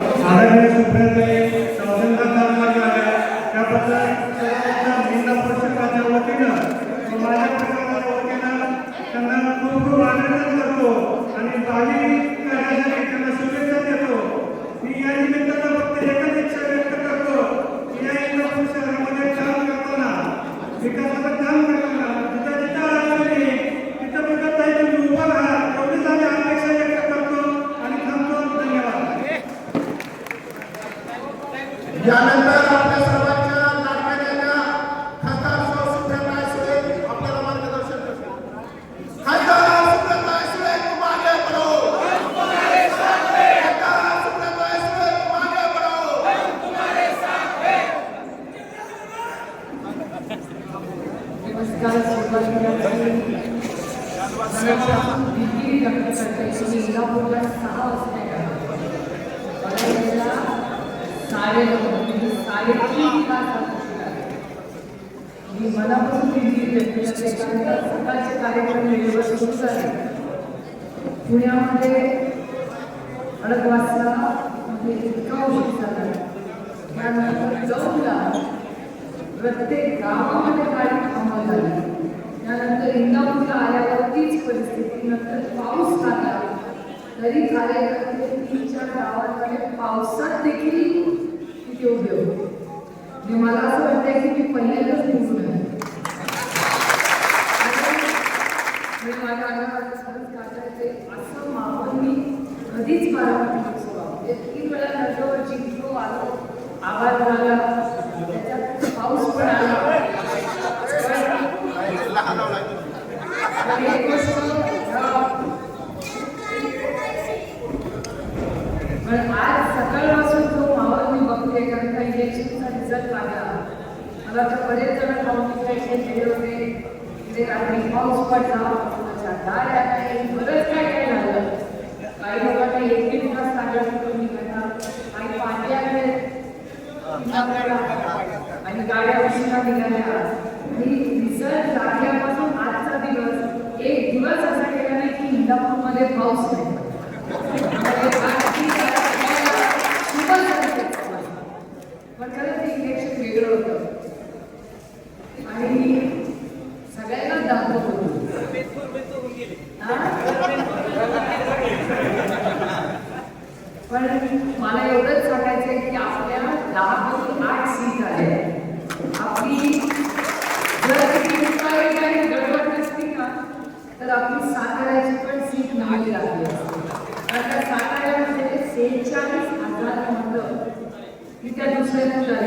आदरणीय सुप्रियाताई चौथ्यांदा कामगार आल्या त्याबद्दल सर्वांच्या जिल्हा परिषदाच्या वतीनं व माझ्या परिवाराच्या वतीनं त्यांना खूप खूप अभिनंदन करतो आणि भावी कार्यासाठी त्यांना शुभेच्छा देतो मी या निमित्तानं फक्त एकच इच्छा व्यक्त करतो की या इंदापूर शहरामध्ये काम करताना विकासाचं काम करताना जिथं जिथं अडचणी तिथं तिथं ताई तुम्ही उभं राहा एवढीच आम्ही अपेक्षा व्यक्त करतो आणि थांबतो धन्यवाद यानंतर आपल्या सर्वांच्या लाडक्या नेत्या खासदार सौ सुप्रियाताई सुळे आपल्याला मार्गदर्शन करतील खासदार सुप्रियाताई सुळे तुम आगे बढ़ो खासदार सुप्रियाताई सुळे तुम आगे बढ़ो नमस्कार सर्वांना भीती व्यक्त करते तुम्ही इंदापूरला सहा वाजता येणार. मला यायला साडे नऊ म्हणजे साडेतीन तास लागतील. मी मनापासून भीती व्यक्त करते कारण का सकाळचे कार्यक्रम वेळेवर सुरू झाले पुण्यामध्ये अडकवासला म्हणजे इतका उशीर झाला. त्यानंतर चौदा प्रत्येक गावामध्ये गाडी थांबवली झाली. त्यानंतर इंदापूरला आल्यावर तीच परिस्थिती. नंतर पाऊस लागला तरी कार्यकर्ते तीन चार गावांमध्ये पावसात देखील तिथे उभे म्हणजे मला असं वाटतंय की मी पहिल्यांदाच निघून आहे मी माझ्या अंगावर खरंच काढायचे असं माहोल मी कधीच बारामतीत नसतो म्हणजे तीन वेळा आलो झाला. त्याच्यात पाऊस पण आला. पण आज सकाळपासून तो माहोल मी बघते कारण का इलेक्शनचा रिझल्ट लागला मला तर बरेच जण गेले होते. तिथे रात्री पाऊस पडला. कोणाच्या गाड्या बरंच काय काय झालं काही लोकांना एक दीड तास लागला तिथून निघायला काही पाट्याकडे आणि गाड्या उशिरा निघाल्या. आणि रिझल्ट लागल्यापासून आजचा दिवस एक दिवस असा केला नाही की इंदापूरमध्ये पाऊस नाही पण खरंच ते इलेक्शन वेगळं होतं आणि सगळ्यांना दाखवत होतो पण मला एवढंच सांगायचं आहे की आपल्या दहापैकी आठ सीट आहे आपली जर ती मुंबई आणि गडबड नसती ना तर आपली साताऱ्याची पण सीट नाही लागली असती. कारण का साताऱ्यामध्ये सेहेचाळीस हजार मतं ही त्या दुसऱ्या तुला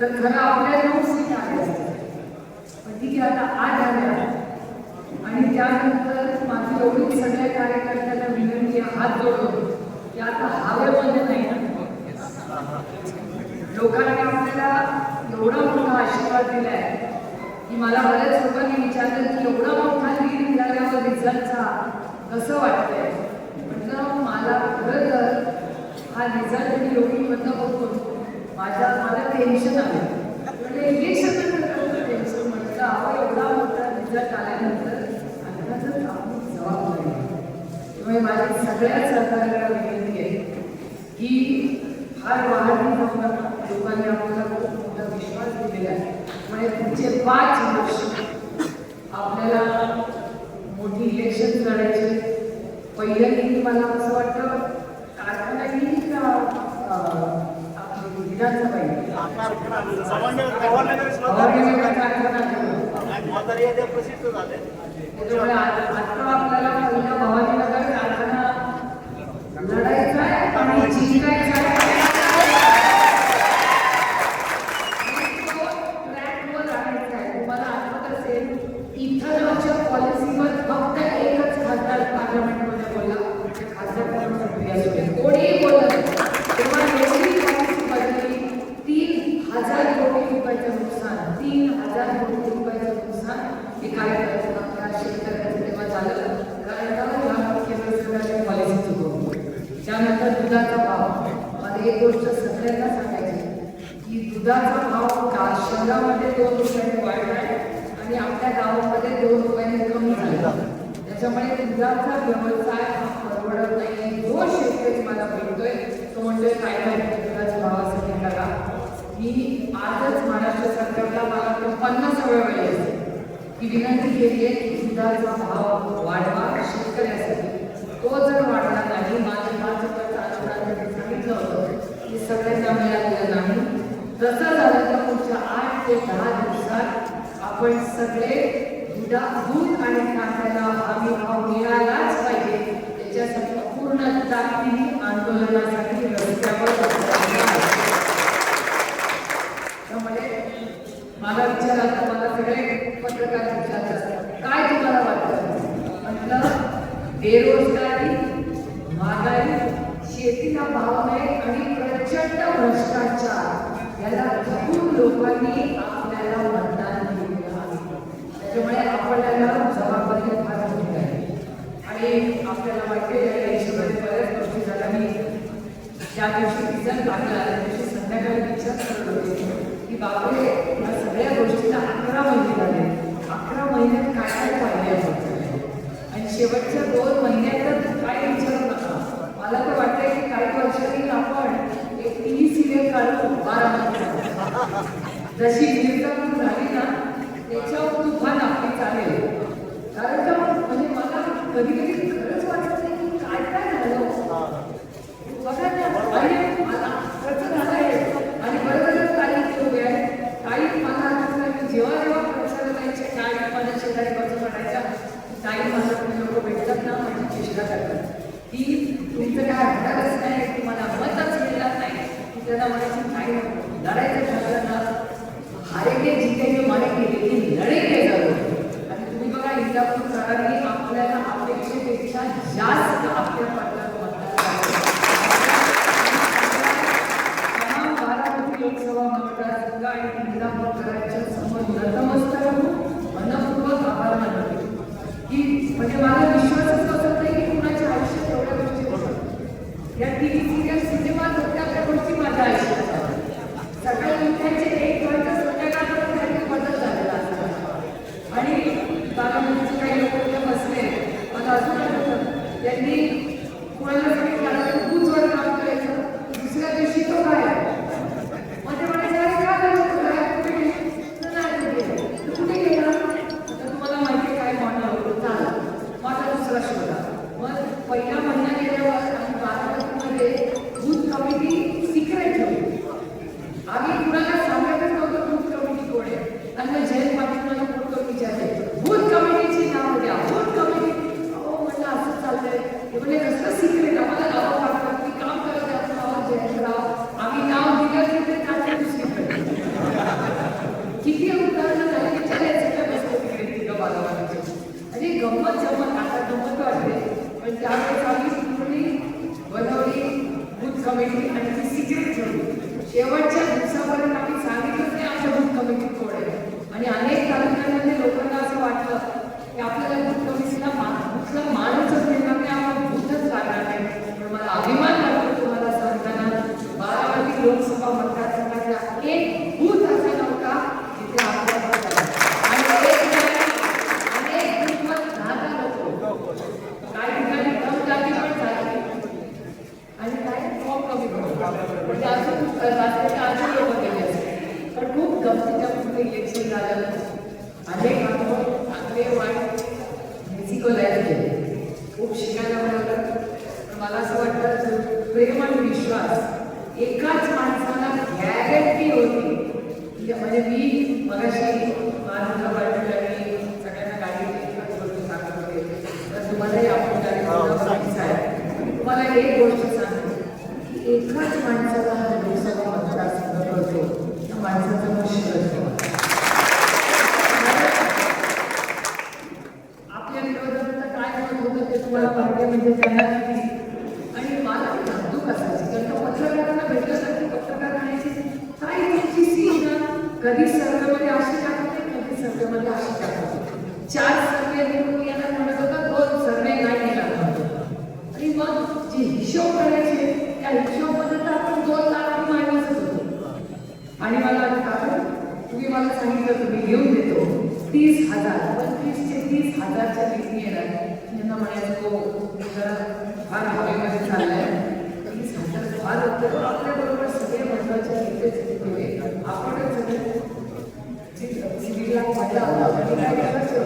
तर खरं आपल्या नऊ सीट आल्या पण ठीक आहे आता आठ आल्या. आणि त्यानंतर माझी एवढी सगळ्या कार्यकर्त्यांना विनंती हात जोडून. की आता हवेमध्ये नाही ना. लोकांनी आपल्याला एवढा मोठा आशीर्वाद दिलाय की मला बऱ्याच लोकांनी विचारलं की एवढा मोठा लीड मिळाल्यावर रिझल्टचा कसं वाटतंय? म्हटलं मला खरं तर हा रिझल्ट मी एवढी मतं बघून माझ्या मला टेन्शन आलं म्हणजे इलेक्शन टेन्शन म्हटलं अहो एवढा मोठा रिझल्ट आल्यानंतर अर्थातच आपली जबाबदारी त्यामुळे माझ्या सगळ्या सरकारला विनंती आहे की फार वाढती जाऊन लोकांनी आपल्याला खूप मोठा विश्वास दिलेला आहे. म्हणजे पुढचे पाच वर्ष आपल्याला मोठी इलेक्शन लढायचे पहिल्यांदा मला असं वाटतं कारखाना प्रसिद्ध झाले. आपल्याला लढायचा आहे त्यामुळे दुधाचा व्यवसाय हा परवडत नाही जो शेतकरी मला भेटतोय तो म्हणतोय काय माहिती दुधाच्या भावासाठी करा. मी आजच महाराष्ट्र सरकारला मला पन्नास वेळ वेळ की विनंती केली आहे की दुधाचा भाव वाढवा शेतकऱ्यासाठी. तो जर वाढला नाही माझ्या पाच आठवड्यात सांगितलं होतं की सगळ्यांना मिळालेलं नाही. तसं झालं तर पुढच्या आठ ते दहा दिवसात आपण सगळे दुधा आणि कांद्याला आम्ही भाव मिळालाच पाहिजे. त्याच्यासाठी पूर्ण ताकदीने आंदोलनासाठी रस्त्यावर त्यामुळे मला विचारायला मला सगळे पत्रकार विचारतात काय तुम्हाला वाटतं? म्हटलं बेरोजगारी महागाई शेतीला भाव नाही आणि प्रचंड भ्रष्टाचार याला धरून लोकांनी आपल्याला मतदान दिलेलं आहे त्याच्यामुळे आपल्याला जबाबदारी फार मोठी आहे आणि आपल्याला वाटते या देशामध्ये बऱ्याच गोष्टी झाल्या मी ज्या दिवशी रिझल्ट लागला संध्याकाळी विचार करत होते की बापरे या सगळ्या गोष्टीला अकरा महिने झाले अकरा महिन्यात काय काय पाहिजे आपण आणि शेवटच्या दोन महिन्यातच काय विचारू नका मला तर वाटतंय की काही वर्षांनी आपण एक टीव्ही सिरियल काढू बारा जशी मिर्जापूर झाली ना त्याच्यावर तुफान आपली चालेल कारण का? म्हणजे मला कधी कधी खरंच वाटत नाही की काय काय झालं बघा ना, आणि मला कसं झालंय आणि बरोबर काही ठेवले आहे काही मला आठवतं की जेव्हा जेव्हा प्रचार जायचे काही माझ्या शेजारी बसून म्हणायच्या नाही मला तुम्ही लोक भेटतात ना माझी चेष्टा करतात. की तुमचं काय हटणारच नाही तुम्हाला मतच मिळणार नाही. की त्यांना म्हणायची काही लढायचं ठरलं ना हारेगे जिंकेगे मारेगे लेकिन लढेगे जरूर आणि तुम्ही बघा इंदापूर सरकारने आपल्याला अपेक्षेपेक्षा जास्त आपल्या पाठलाग लोकसभा मतदारसंघ आणि इंदापूरकरांच्या समोर नतमस्तक होऊन मनपूर्वक की म्हणजे मला खासदारच्या तिथे येणार त्यांना म्हणायचं तो जरा फार हवेमध्ये चाललाय फार आपल्याबरोबर सगळे महत्त्वाच्या तिथेच होते आपणच सगळे सिव्हिलला म्हटलं आपण काय करायचं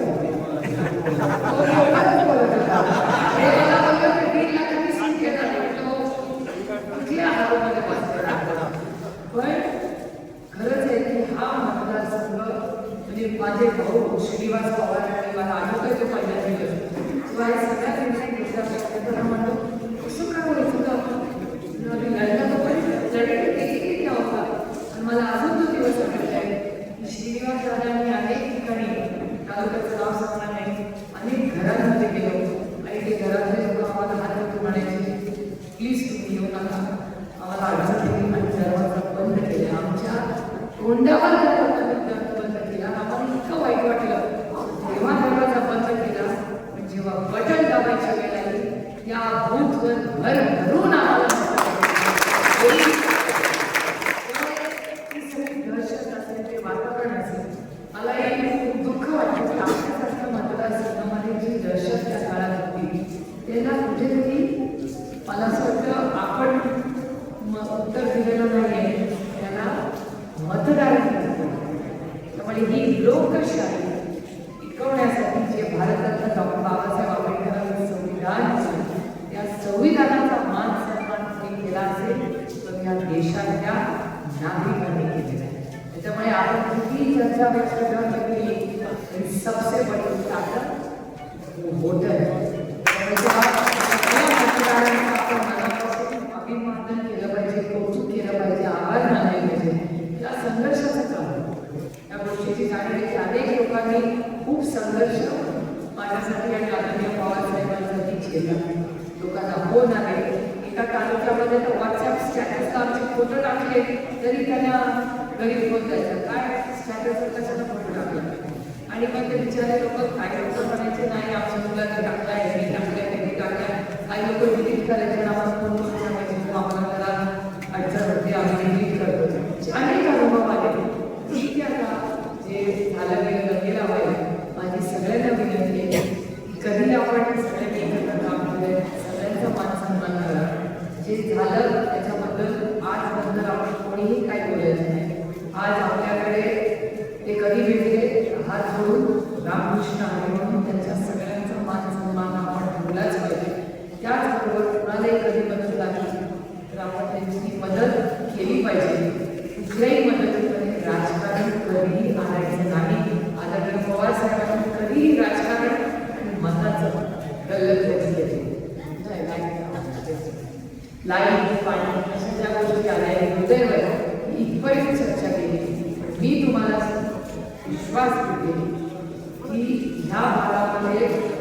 माझ्यासाठी आणि आदरणीय पवारसाहेबांसाठी झेला लोकांना एका तालुक्यामध्ये व्हॉट्सअप स्टॅटसला आमचे फोटो टाकले तरी त्यांना घरी फोन द्यायचा काय स्टॅटसवर कशाला फोटो टाकला? आणि मग ते बिचारे लोक काय लोक म्हणायचे नाही आमच्या मुलांना टाकलाय त्यांनी टाकलाय. काही लोक डिलीट करायचे नावात फोन सांगायचे तू आम्हाला जरा अडचण होते आम्ही डिलीट अनेक अनुभव आले. ठीक आहे का जे झालं गेलं गेला पाहिजे gracias. विश्वास ठेवते की ह्या भागामध्ये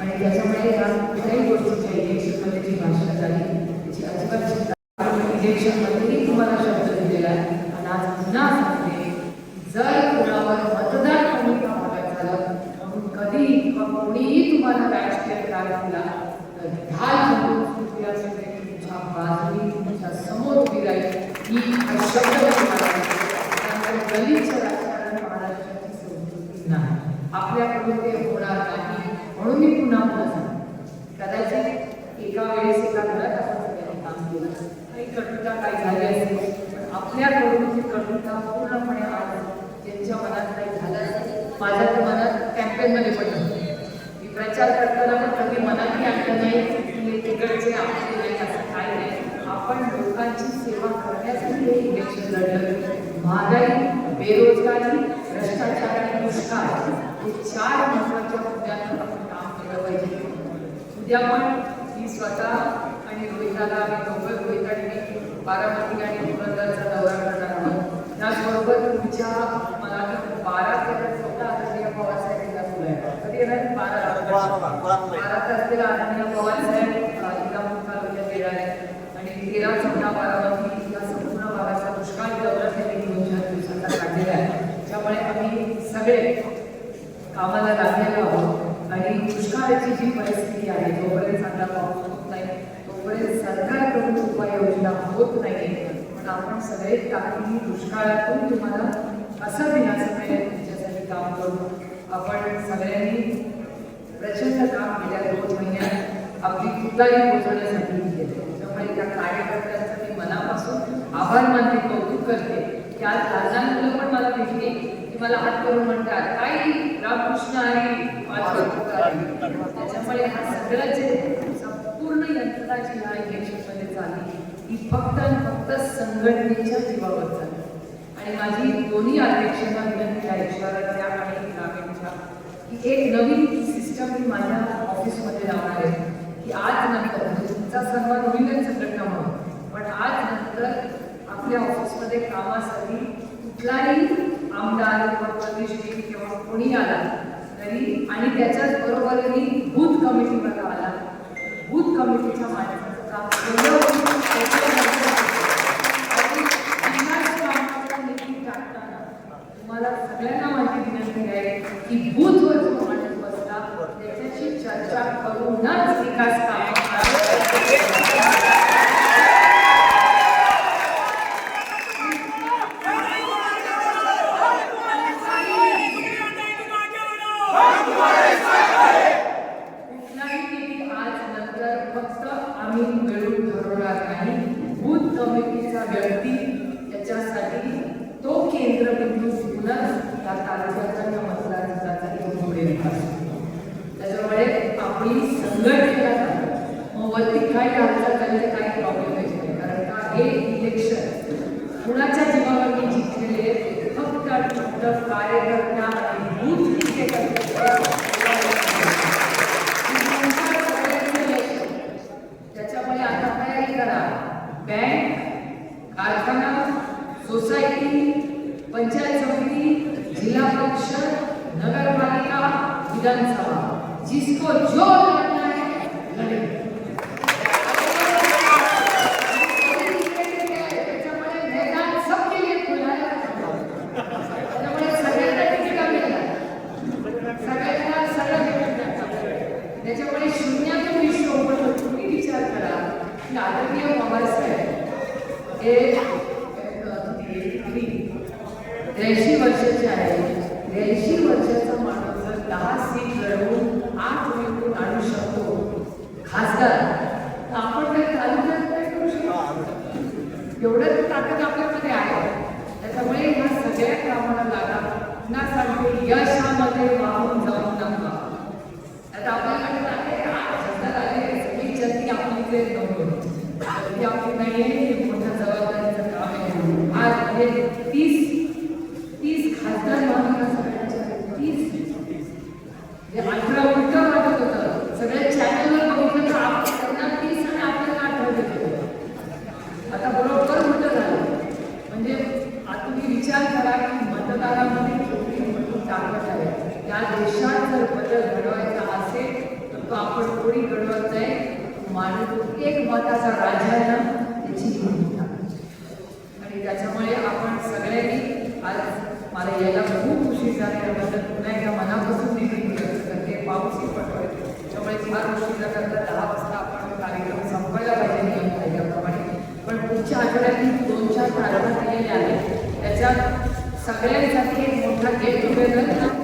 आणि त्याच्यामध्ये आज कुठल्याही गोष्टीच्या इलेक्शनमध्ये जी भाषा झाली त्याची अजिबात मध्ये पण मी प्रचार करताना पण कधी मनातही आणलं नाही की तिकडचे आपले नाही असं काय नाही आपण लोकांची सेवा करण्यासाठी हे इलेक्शन लढलं. महागाई बेरोजगारी भ्रष्टाचार आणि दुष्काळ हे चार महत्त्वाच्या मुद्द्यांवर आपण काम केलं पाहिजे. उद्या पण मी स्वतः आणि रोहिताला आणि गौरव रोहित आणि मी बारामती आणि पुरंदरचा दौरा करणार आहोत. त्याचबरोबर तुमच्या मला बारा तेरा चौदा हजार पवारसाहेब कामाला लागलेलो आहोत आणि दुष्काळाची जी परिस्थिती आहे जोपर्यंत चांगला पाऊस होत नाही तोपर्यंत सरकारकडून उपाययोजना होत नाही पण सगळे टाकून दुष्काळातून तुम्हाला असं देण्याचा प्रयत्न तुमच्यासाठी काम करू. आपण सगळ्यांनी प्रचंड काम गेल्या दोन महिन्यात अगदी कुठलाही पोहोचवण्यासाठी केले. त्यामुळे त्या कार्यकर्त्यांचं मी मनापासून आभार मानते कौतुक करते. की आज लहान मुलं पण मला भेटली की मला हात करून म्हणतात काही रामकृष्ण आहे त्याच्यामुळे हा सगळं जे संपूर्ण यंत्रणा जी ह्या इलेक्शनमध्ये चालली ही फक्त आणि फक्त संघटनेच्या जीवावर चालली. आणि माझी दोन्ही अध्यक्षांना विनंती आहे शहरातल्या आणि ग्रामीण की एक नवीन सिस्टम मी माझ्या ऑफिसमध्ये लावणार आहे. की आज नंतर म्हणजे तुमचा सर्व होईलच संघटना म्हणून. पण आज नंतर आपल्या ऑफिसमध्ये कामासाठी कुठलाही आमदार किंवा प्रतिष्ठित किंवा कोणी आला तरी आणि त्याच्याच बरोबर बूथ कमिटीमध्ये आला बूथ कमिटीच्या माणसाचं काम एवढं होईल, त्याच्यानंतर आणि विकास कामाचा निधी टाकताना तुम्हाला सगळ्यांना माझी विनंती आहे की बूथवर जो माणूस बसला त्याच्याशी चर्चा करूनच विकास कामं करावे. कुठलाही निधी आज नंतर फक्त आम्ही मिळून ठरवणार नाही बूथ कमिटीचा व्यक्ती त्याच्यासाठी तो केंद्रबिंदू घेऊनच या तालुक्याचा या मतदारसंघाचा तो पुढे विकास होतो. त्याच्यामुळे आपली संघटनेला झालं. मग वरती काय हालचाल झाली तर काही प्रॉब्लेम नाही कारण का हे इलेक्शन कुणाच्या जीवावर मी जिंकलेले फक्त आणि फक्त कार्यकर्त्या आणि बूथ जितके करते त्याच्यामुळे आता तयारी करा बँक कारखाना सोसायटी पंचायत समिती जिल्हा परिषद नगरपालिका विधानसभा जिसको जो लड़ना है लड़े त्याच्यामुळे मैदान सबके लिए खुला है त्याच्यामुळे सगळ्यांना तिकीट मिळणार सगळ्यांना सगळं भेटणार त्याच्यामुळे शून्यातून विश्व उघडलं तुम्ही विचार करा की आदरणीय पवार साहेब हे त्र्याऐंशी वर्षाचे आहे त्र्याऐंशी वर्षाचा माणूस जर दहा सीट लढवून आठ निवडून आणू शकतो खासदार तर आपण काही तालुक्यात काय करू एवढंच ताकद आपल्यामध्ये आहे त्याच्यामुळे ह्या सगळ्या कामाला लागा पुन्हा सांगते यशामध्ये वाहून जाऊ नका. आता आपल्याकडे आहे आज आले सगळी जल्दी आपली इथे नव्हती जनती आपली नाही हे मोठ्या जबाबदारीचं काम आहे. आज हे तीस तीस खासदार मानून सगळ्यांच्या तीस म्हणजे अठरा उलट वाटत होतं सगळ्या चॅनलवर बघितलं तर आप- त्यांना तीस आणि आपल्याला अठरा देत होते. आता बरोबर उलट झालं म्हणजे आता तुम्ही विचार करा की मतदारामध्ये केवढी मोठी ताकद आहे या देशात जर घडवायचा असेल तर तो आपण कोणी घडवत नाही. माणूस एक मताचा राजा आहे ना त्याची भूमिका. आणि त्याच्यामुळे आपण सगळ्यांनी आज मला यायला खूप खुशी झाली याबद्दल पुन्हा एकदा मनापासून देखील व्यक्त करते. पाऊसही पडतोय. त्यामुळे फार उशिरा करता दहा वाजता आपण कार्यक्रम संपायला पाहिजे नियम कायद्याप्रमाणे. पण पुढच्या आठवड्यात दोन चार कार्यक्रम दिलेल्या आहेत. त्याच्यात सगळ्यांसाठी एक मोठा गेट टुगेदर